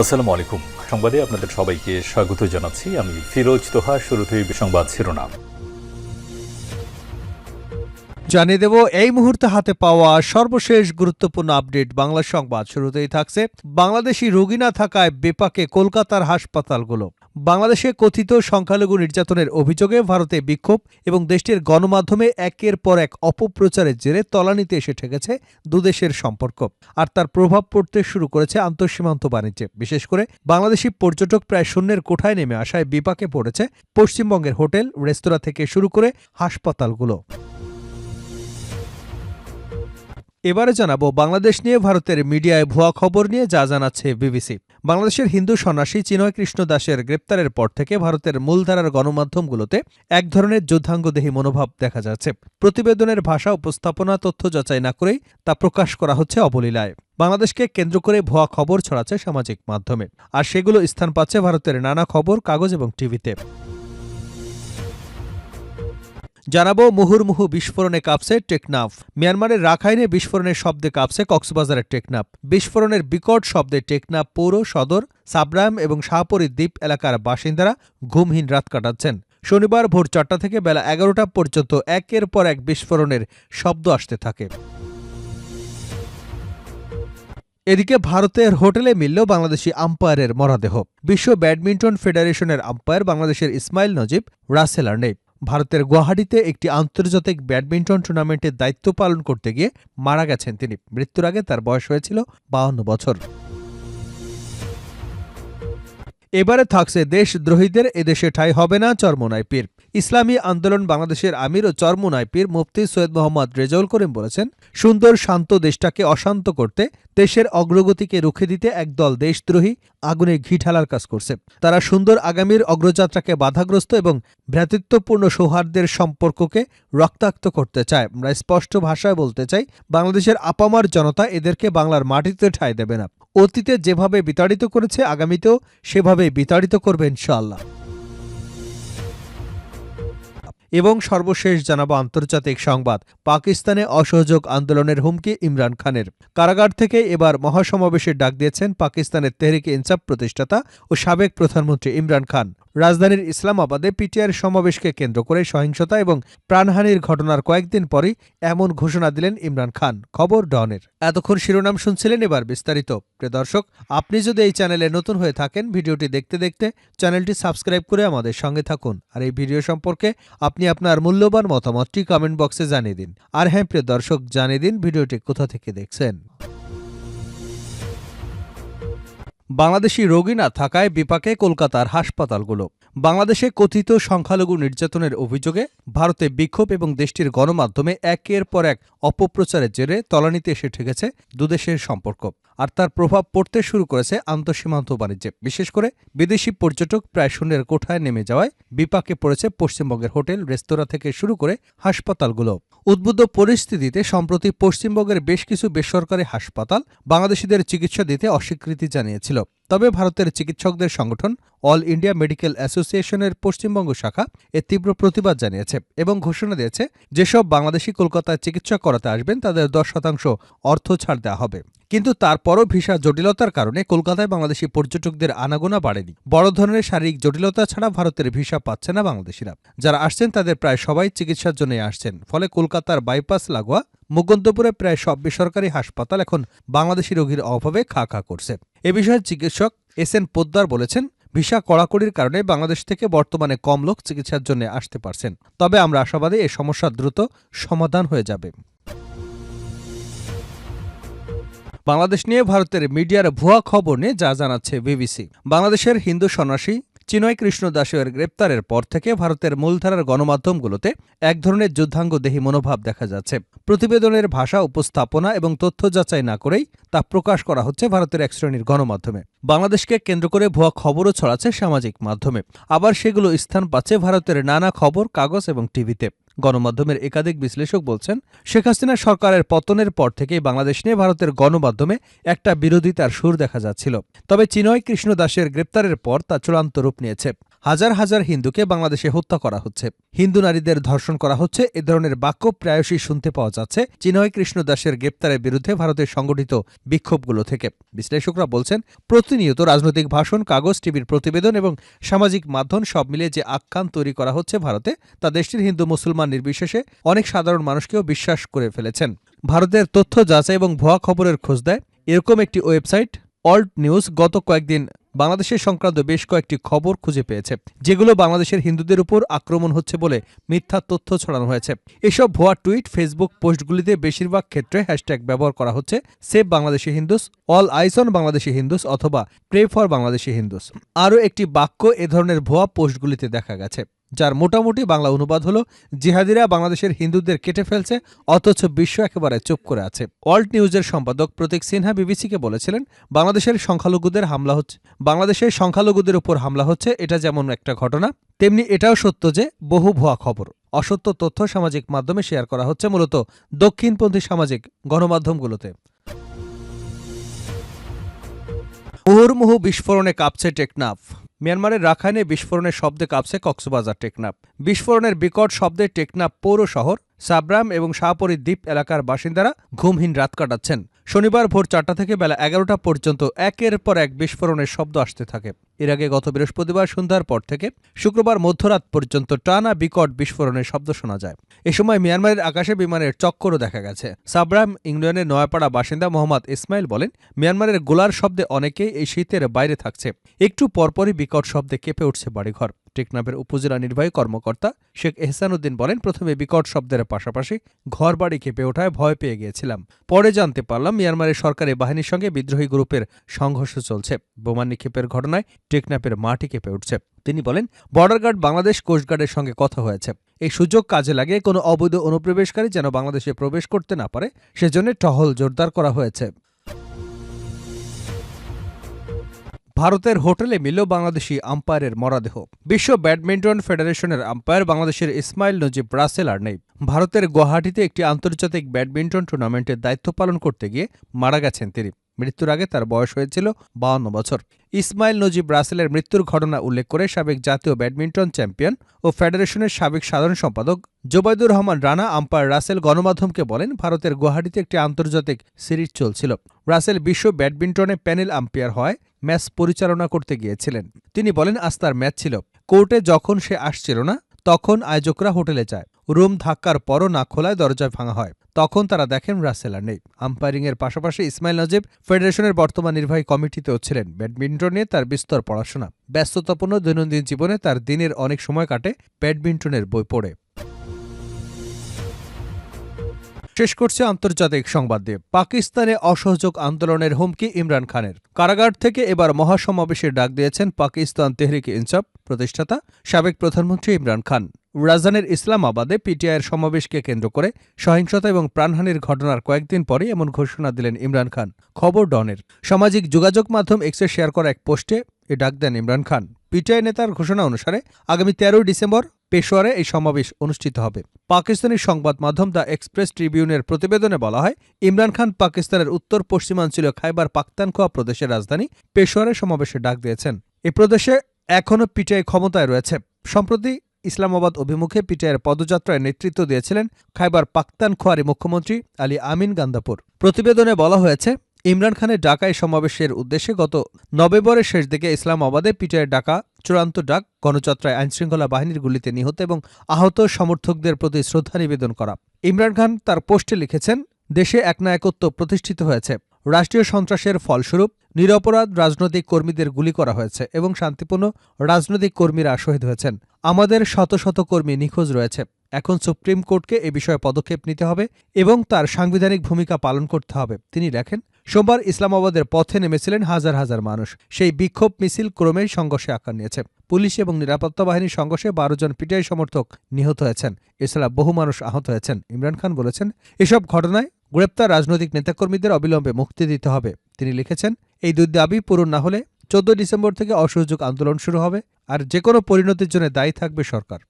আসসালামু আলাইকুম সংবাদে আপনাদের সবাইকে স্বাগত জানাচ্ছি। আমি ফিরোজ তোহা, শুরুতেই সংবাদ শিরোনাম। জানিয়ে দেব, এই মুহূর্তে হাতে পাওয়া সর্বশেষ গুরুত্বপূর্ণ আপডেট বাংলা সংবাদ। শুরুতেই থাকছে, বাংলাদেশি রোগী না থাকায় বেপাকে কলকাতার হাসপাতালগুলো। বাংলাদেশে কথিত সংখ্যালঘু নির্যাতনের অভিযোগে ভারতে বিক্ষোভ এবং দেশটির গণমাধ্যমে একের পর এক অপপ্রচারের জেরে তলানিতে এসে ঠেকেছে দুদেশের সম্পর্ক আর তার প্রভাব পড়তে শুরু করেছে আন্তঃসীমান্ত বাণিজ্যে। বিশেষ করে বাংলাদেশি পর্যটক প্রায় শূন্যের কোঠায় নেমে আসায় বিপাকে পড়েছে পশ্চিমবঙ্গের হোটেল, রেস্তোরাঁ থেকে শুরু করে হাসপাতালগুলো। এবারে জানাব বাংলাদেশ নিয়ে, ভারতের মিডিয়ায় ভুয়া খবর নিয়ে যা জানাচ্ছে বিবিসি। বাংলাদেশের হিন্দু সন্ন্যাসী চিনয় কৃষ্ণ দাসের গ্রেপ্তারের পর থেকে ভারতের মূলধারার গণমাধ্যমগুলোতে এক ধরনের যুদ্ধাঙ্গদেহী মনোভাব দেখা যাচ্ছে। প্রতিবেদনের ভাষা, উপস্থাপনা, তথ্য যাচাই না করেই তা প্রকাশ করা হচ্ছে অবলীলায়। বাংলাদেশকে কেন্দ্র করে ভুয়া খবর ছড়াচ্ছে সামাজিক মাধ্যমে। আর সেগুলো স্থান পাচ্ছে ভারতের নানা খবর, কাগজ এবং টিভিতে। জানাব মুহুর্মুহু বিস্ফোরণে কাঁপছে টেকনাফ। মিয়ানমারের রাখাইনে বিস্ফোরণের শব্দে কাঁপছে কক্সবাজারের টেকনাফ। বিস্ফোরণের বিকট শব্দে টেকনাফ পৌর, সদর, সাবরাম এবং শাহপরী দ্বীপ এলাকার বাসিন্দারা ঘুমহীন রাত কাটাচ্ছেন। শনিবার ভোর চারটা থেকে বেলা এগারোটা পর্যন্ত একের পর এক বিস্ফোরণের শব্দ আসতে থাকে। এদিকে ভারতের হোটেলে মিলল বাংলাদেশি আম্পায়ারের মরদেহ। বিশ্ব ব্যাডমিন্টন ফেডারেশনের আম্পায়ার বাংলাদেশের ইসমাইল নজিব, রাসেল আর নেই ভারতের গুয়াহাটিতে একটি আন্তর্জাতিক ব্যাডমিন্টন টুর্নামেন্টের দায়িত্ব পালন করতে গিয়ে মারা গেছেন তিনি। মৃত্যুর আগে তার বয়স হয়েছিল বাহান্ন বছর। এবারে থাকছে দেশদ্রোহীদের, এদেশে ঠাঁই হবে না চরমোনাই পীর। ইসলামী আন্দোলন বাংলাদেশের আমির ও চরমোনাই পীর মুফতি সৈয়দ মোহাম্মদ রেজাউল করিম বলেছেন, সুন্দর শান্ত দেশটাকে অশান্ত করতে দেশের অগ্রগতিকে রুখে দিতে একদল দেশদ্রোহী আগুনে ঘি ঢালার কাজ করছে। তারা সুন্দর আগামীর অগ্রযাত্রাকে বাধাগ্রস্ত এবং ভ্রাতৃত্বপূর্ণ সৌহার্দ্যের সম্পর্ককে রক্তাক্ত করতে চায়। আমরা স্পষ্ট ভাষায় বলতে চাই, বাংলাদেশের আপামার জনতা এদেরকে বাংলার মাটিতে ঠাঁই দেবে না। অতীতে যেভাবে বিতাড়িত করেছে, আগামীতেও সেভাবে বিতাড়িত করবে ইনশাআল্লাহ। এবং সর্বশেষ জানাব আন্তর্জাতিক সংবাদ। পাকিস্তানে অসহযোগ আন্দোলনের হুমকি ইমরান খানের। কারাগার থেকে এবার মহাসমাবেশের ডাক দিয়েছেন পাকিস্তানের তেহরিক ইনসাফ প্রতিষ্ঠাতা ও সাবেক প্রধানমন্ত্রী ইমরান খান। রাজধানীর ইসলামাবাদে পিটিআর সমাবেশকে কেন্দ্র করে সহিংসতা এবং প্রাণহানির ঘটনার কয়েকদিন পরই এমন ঘোষণা দিলেন ইমরান খান। খবর ডনের। এতক্ষণ শিরোনাম শুনছিলেন এবার বিস্তারিত। প্রিয় দর্শক, আপনি যদি এই চ্যানেলে নতুন হয়ে থাকেন, ভিডিওটি দেখতে দেখতে চ্যানেলটি সাবস্ক্রাইব করে আমাদের সঙ্গে থাকুন। আর এই ভিডিও সম্পর্কে আপনি আপনার মূল্যবান মতামতটি কমেন্ট বক্সে জানিয়ে দিন। আর হ্যাঁ প্রিয় দর্শক, জানিয়ে দিন ভিডিওটি কোথা থেকে দেখছেন। বাংলাদেশি রোগী না থাকায় বিপাকে কলকাতার হাসপাতালগুলো। বাংলাদেশে কথিত সংখ্যালঘু নির্যাতনের অভিযোগে ভারতে বিক্ষোভ এবং দেশটির গণমাধ্যমে একের পর এক অপপ্রচারের জেরে তলানিতে এসে ঠেকেছে দুদেশের সম্পর্ক। আর তার প্রভাব পড়তে শুরু করেছে আন্তঃসীমান্ত বাণিজ্যে। বিশেষ করে বিদেশি পর্যটক প্রায় শূন্যের কোঠায় নেমে যাওয়ায় বিপাকে পড়েছে পশ্চিমবঙ্গের হোটেল, রেস্তোরাঁ থেকে শুরু করে হাসপাতালগুলো। উদ্বুদ্ধ পরিস্থিতিতে সম্প্রতি পশ্চিমবঙ্গের বেশ কিছু বেসরকারি হাসপাতাল বাংলাদেশিদের চিকিৎসা দিতে অস্বীকৃতি জানিয়েছিল। তবে ভারতের চিকিৎসকদের সংগঠন অল ইন্ডিয়া মেডিকেল অ্যাসোসিয়েশনের পশ্চিমবঙ্গ শাখা এর তীব্র প্রতিবাদ জানিয়েছে এবং ঘোষণা দিয়েছে যেসব বাংলাদেশি কলকাতায় চিকিৎসা করাতে আসবেন তাদের দশ শতাংশ অর্থ ছাড় দেওয়া হবে। কিন্তু তারপরও ভিসা জটিলতার কারণে কলকাতায় বাংলাদেশি পর্যটকদের আনাগোনা বাড়েনি। বড় ধরনের শারীরিক জটিলতা ছাড়া ভারতের ভিসা পাচ্ছে না বাংলাদেশিরা। যারা আসছেন তাদের প্রায় সবাই চিকিৎসার জন্য আসছেন। ফলে কলকাতার বাইপাস লাগোয়া মুকুন্দপুরে প্রায় সব বেসরকারি হাসপাতাল এখন বাংলাদেশি রোগীর অভাবে খা খা করছে। এ বিষয়ে চিকিৎসক এস এন পোদ্দার বলেছেন, ভিসা কড়াকড়ির কারণে বাংলাদেশ থেকে বর্তমানে কম লোক চিকিৎসার জন্য আসতে পারছেন। তবে আমরা আশাবাদী এ সমস্যা দ্রুত সমাধান হয়ে যাবে। বাংলাদেশ নিয়ে ভারতের মিডিয়ার ভুয়া খবর নিয়ে যা জানাচ্ছে বিবিসি। বাংলাদেশের হিন্দু সন্ন্যাসী চিনয় কৃষ্ণ দাসের গ্রেপ্তারের পর থেকে ভারতের মূলধারার গণমাধ্যমগুলোতে এক ধরনের যুদ্ধাঙ্গদেহী মনোভাব দেখা যাচ্ছে। প্রতিবেদনের ভাষা, উপস্থাপনা এবং তথ্য যাচাই না করেই তা প্রকাশ করা হচ্ছে ভারতের এক শ্রেণির গণমাধ্যমে। বাংলাদেশকে কেন্দ্র করে ভুয়া খবরও ছড়াচ্ছে সামাজিক মাধ্যমে। আবার সেগুলো স্থান পাচ্ছে ভারতের নানা খবর, কাগজ এবং টিভিতে। গণমাধ্যমের একাধিক বিশ্লেষক বলছেন, শেখ হাসিনা সরকারের পতনের পর থেকেই বাংলাদেশ নিয়ে ভারতের গণমাধ্যমে একটা বিরোধিতার সুর দেখা যাচ্ছিল। তবে চিনয় কৃষ্ণ দাসের গ্রেপ্তারের পর তা চূড়ান্ত রূপ নিয়েছে। হাজার হাজার হিন্দুকে বাংলাদেশে হত্যা করা হচ্ছে। হিন্দু নারীদের ধর্ষণ করা হচ্ছে, এ ধরনের বাক্য প্রায়শই শুনতে পাওয়া যাচ্ছে চিনয় কৃষ্ণ দাসের গ্রেপ্তারের বিরুদ্ধে ভারতের সংগঠিত বিক্ষোভগুলো থেকে। বিশ্লেষকরা বলছেন, প্রতিনিয়ত রাজনৈতিক ভাষণ, কাগজ, টিভির প্রতিবেদন এবং সামাজিক মাধ্যম সব মিলিয়ে যে আখ্যান তৈরি করা হচ্ছে ভারতে, তা দেশটির হিন্দু মুসলমান নির্বিশেষে অনেক সাধারণ মানুষকেও বিশ্বাস করে ফেলেছেন। ভারতের তথ্য যাচাই এবং ভুয়া খবরের খোঁজ দেয়, এরকম একটি ওয়েবসাইট, অল্ট নিউজ, গত কয়েকদিন বাংলাদেশের সংক্রান্ত বেশ কয়েকটি খবর খুঁজে পেয়েছে, যেগুলো বাংলাদেশের হিন্দুদের উপর আক্রমণ হচ্ছে বলে মিথ্যা তথ্য ছড়ানো হয়েছে। এসব ভুয়া টুইট, ফেসবুক পোস্টগুলিতে বেশিরভাগ ক্ষেত্রে হ্যাশট্যাগ ব্যবহার করা হচ্ছে, save Bangladeshi Hindus, all eyes on Bangladeshi Hindus অথবা প্রে ফর বাংলাদেশি হিন্দুস। আরও একটি বাক্য এ ধরনের ভুয়া পোস্টগুলিতে দেখা গেছে। যার মোটামুটি বাংলা অনুবাদ হলো, জিহাদিরা বাংলাদেশের হিন্দুদের কেটে ফেলছে, অথচ বিশ্ব একেবারে চুপ করে আছে। ওয়ার্ল্ড নিউজের সম্পাদক প্রতীক সিনহা বিবিসিকে বলেছিলেন, বাংলাদেশের সংখ্যালঘুদের হামলা হচ্ছে, বাংলাদেশের সংখ্যালঘুদের উপর হামলা হচ্ছে, এটা যেমন একটা ঘটনা, তেমনি এটাও সত্য যে বহু ভুয়া খবর, অসত্য তথ্য সামাজিক মাধ্যমে শেয়ার করা হচ্ছে মূলত দক্ষিণপন্থী সামাজিক গণমাধ্যমগুলোতে। মুহুর্মুহু বিস্ফোরণে কাঁপছে টেকনাফ। মিয়ানমারের রাখাইনে বিস্ফোরণের শব্দে কাঁপছে কক্সবাজার টেকনাপ বিস্ফোরণের বিকট শব্দে টেকনাপ পৌর শহর, সাবরাম এবং শাহপরী দ্বীপ এলাকার বাসিন্দারা ঘুমহীন রাত কাটাচ্ছেন। শনিবার ভোর চারটা থেকে বেলা এগারোটা পর্যন্ত একের পর এক বিস্ফোরণের শব্দ আসতে থাকে। এর আগে গত বৃহস্পতিবার সন্ধ্যার পর থেকে শুক্রবার মধ্যরাত পর্যন্ত টানা বিকট বিস্ফোরণের শব্দ শোনা যায়। এ সময় মিয়ানমারের আকাশে বিমানের চক্করও দেখা গেছে। সাবরাম ইংল্যান্ডের নয়াপাড়া বাসিন্দা মোহাম্মদ ইসমাইল বলেন, মিয়ানমারের গোলার শব্দে অনেকেই এই শীতের বাইরে থাকছে। একটু পরপরই বিকট শব্দে কেঁপে উঠছে বাড়িঘর। টেকনাফের উপজেলা নির্বাহী কর্মকর্তা শেখ এহসানুদ্দিন বলেন, প্রথমে বিকট শব্দের পাশাপাশি ঘর বাড়ি কেঁপে ওঠায় ভয় পেয়ে গিয়েছিলাম। পরে জানতে পারলাম, মিয়ানমারের সরকারি বাহিনীর সঙ্গে বিদ্রোহী গ্রুপের সংঘর্ষ চলছে। বোমা নিক্ষেপের ঘটনায় টেকনাফের মাটি কেঁপে উঠছে। তিনি বলেন, বর্ডার গার্ড বাংলাদেশ কোস্টগার্ডের সঙ্গে কথা হয়েছে। এই সুযোগ কাজে লাগে কোনো অবৈধ অনুপ্রবেশকারী যেন বাংলাদেশে প্রবেশ করতে না পারে, সেজন্য টহল জোরদার করা হয়েছে। ভারতের হোটেলে মিলল বাংলাদেশি আম্পায়ারের মরাদেহ। বিশ্ব ব্যাডমিন্টন ফেডারেশনের আম্পায়ার বাংলাদেশের ইসমাইল নজিব রাসেল আর নেই। ভারতের গুয়াহাটিতে একটি আন্তর্জাতিক ব্যাডমিন্টন টুর্নামেন্টের দায়িত্ব পালন করতে গিয়ে মারা গেছেন তিনি। মৃত্যুর আগে তার বয়স হয়েছিল বাউন্ন বছর। ইসমাইল নজিব রাসেলের মৃত্যুর ঘটনা উল্লেখ করে সাবেক জাতীয় ব্যাডমিন্টন চ্যাম্পিয়ন ও ফেডারেশনের সাবেক সাধারণ সম্পাদক জোবাইদুর রহমান রানা আম্পায়ার রাসেল গণমাধ্যমকে বলেন, ভারতের গুয়াহাটিতে একটি আন্তর্জাতিক সিরিজ চলছিল। রাসেল বিশ্ব ব্যাডমিন্টনে প্যানেল আম্পায়ার হয় ম্যাচ পরিচালনা করতে গিয়েছিলেন। তিনি বলেন, আজ তার ম্যাচ ছিল। কোর্টে যখন সে আসছিল না, তখন আয়োজকরা হোটেলে যায়। রুম ধাক্কার পরও না খোলায় দরজায় ভাঙা হয়। তখন তারা দেখেন রাসেল আর নেই। আম্পায়ারিংয়ের পাশাপাশি ইসমাইল নজিব ফেডারেশনের বর্তমান নির্বাহী কমিটিতেও ছিলেন। ব্যাডমিন্টন তার বিস্তর পড়াশোনা। ব্যস্ততাপূর্ণ দৈনন্দিন জীবনে তার দিনের অনেক সময় কাটে ব্যাডমিন্টনের বই পড়ে। শেষ করছে আন্তর্জাতিক সংবাদ দিয়ে। পাকিস্তানে অসহযোগ আন্দোলনের হুমকি ইমরান খানের। কারাগার থেকে এবার মহাসমাবেশের ডাক দিয়েছেন পাকিস্তান তেহরিক ইনসাফ প্রতিষ্ঠাতা, সাবেক প্রধানমন্ত্রী ইমরান খান। রাজধানীর ইসলামাবাদে পিটিআইয়ের সমাবেশকে কেন্দ্র করে সহিংসতা এবং প্রাণহানির ঘটনার কয়েকদিন পরে এমন ঘোষণা দিলেন ইমরান খান। খবর ডনের। সামাজিক যোগাযোগ মাধ্যম এক্সে শেয়ার করা এক পোস্টে এ ডাক দেন ইমরান খান। পিটিআই নেতার ঘোষণা অনুসারে আগামী তেরোই ডিসেম্বর পেশোয়ারে এই সমাবেশ অনুষ্ঠিত হবে। পাকিস্তানি সংবাদ মাধ্যম দ্য এক্সপ্রেস ট্রিবিউনের প্রতিবেদনে বলা হয়, ইমরান খান পাকিস্তানের উত্তর পশ্চিমাঞ্চলীয় খাইবার পাক্তানখোয়া প্রদেশের রাজধানী পেশোয়ারে সমাবেশে ডাক দিয়েছেন। এ প্রদেশে এখনও পিটিআই ক্ষমতায় রয়েছে। সম্প্রতি ইসলামাবাদ অভিমুখে পিটিআইয়ের পদযাত্রায় নেতৃত্ব দিয়েছিলেন খাইবার পাক্তানখোয়ারি মুখ্যমন্ত্রী আলী আমিন গান্দাপুর প্রতিবেদনে বলা হয়েছে, ইমরান খানের ডাকায় সমাবেশের উদ্দেশ্যে গত নভেম্বরের শেষ দিকে ইসলামাবাদে পিটিআইয়ের ডাকা চূড়ান্ত ডাক, গণযাত্রায় আইনশৃঙ্খলা বাহিনীর গুলিতে নিহত এবং আহত সমর্থকদের প্রতি শ্রদ্ধা নিবেদন করা। ইমরান খান তার পোস্টে লিখেছেন, দেশে একনায়কত্ব প্রতিষ্ঠিত হয়েছে। রাষ্ট্রীয় সন্ত্রাসের ফলস্বরূপ নিরপরাধ রাজনৈতিক কর্মীদের গুলি করা হয়েছে এবং শান্তিপূর্ণ রাজনৈতিক কর্মীরা শহীদ হয়েছেন। আমাদের শত শত কর্মী নিখোঁজ রয়েছে। এখন সুপ্রিম কোর্টকে এ বিষয়ে পদক্ষেপ নিতে হবে এবং তার সাংবিধানিক ভূমিকা পালন করতে হবে। তিনি লেখেন, সোমবার ইসলামাবাদের পথে নেমেছিলেন হাজার হাজার মানুষ। সেই বিক্ষোভ মিছিল ক্রমেই সংঘর্ষে আকার নিয়েছে পুলিশ এবং নিরাপত্তা বাহিনীর সংঘর্ষে বারো জন পিটিআই সমর্থক নিহত হয়েছেন। এছাড়া বহু মানুষ আহত হয়েছেন। ইমরান খান বলেছেন, এসব ঘটনায় গ্রেপ্তার রাজনৈতিক নেতাকর্মীদের অবিলম্বে মুক্তি দিতে হবে। তিনি লিখেছেন, এই দুই দাবি পূরণ না হলে চোদ্দ ডিসেম্বর থেকে অসহযোগ আন্দোলন শুরু হবে, আর যে কোনো পরিণতির জন্য দায়ী থাকবে সরকার।